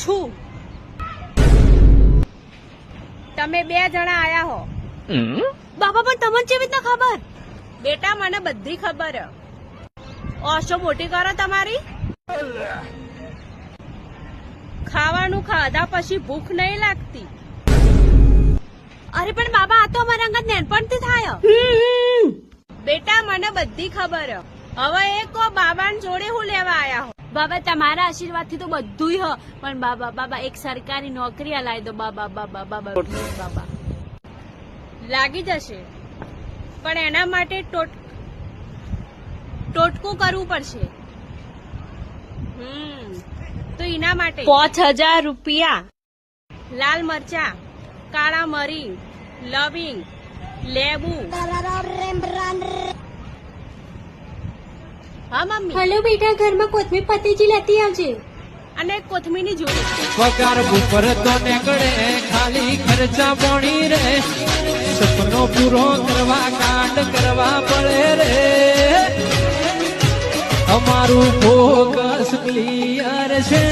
છું. તમે બે જણા આયા હો. બાપા પણ તમને કેવી રીતના ખબર? બેટા મને બધી ખબર. ઓશો મોટી કરો તમારી. ખાવાનું ખાધા પછી ભૂખ નહીં લાગતી. અરે પણ બાબા આ તો અમારા અંગત નેનપણથી થાય. બેટા મને બધી ખબર. હવે એ કો બાબાને જોડે બાબા તમારા આશીર્વાદથી તો બધું હ પણ બાબા બાબા એક સરકારી નોકરી લાવી દો બાબા બાબા બાબા બાબા. લાગી જશે પણ એના માટે ટોટકું કરવું પડશે. હમ તો એના માટે. પાંચ હજાર રૂપિયા. લાલ મરચા કાળા મરી લવિંગ લેબુ. હા મમ્મી. હલો બેટા ઘરમાં કોથમીર પતેજી લેતી આવજે. અને કોથમીરની જોડી. પગાર ઉપર તો નીકળે ખાલી ખર્ચા પોણી રે. સપનો પૂરો કરવા કાંડ કરવા પડે રે. અમારું ફોકસ ક્લિયર છે.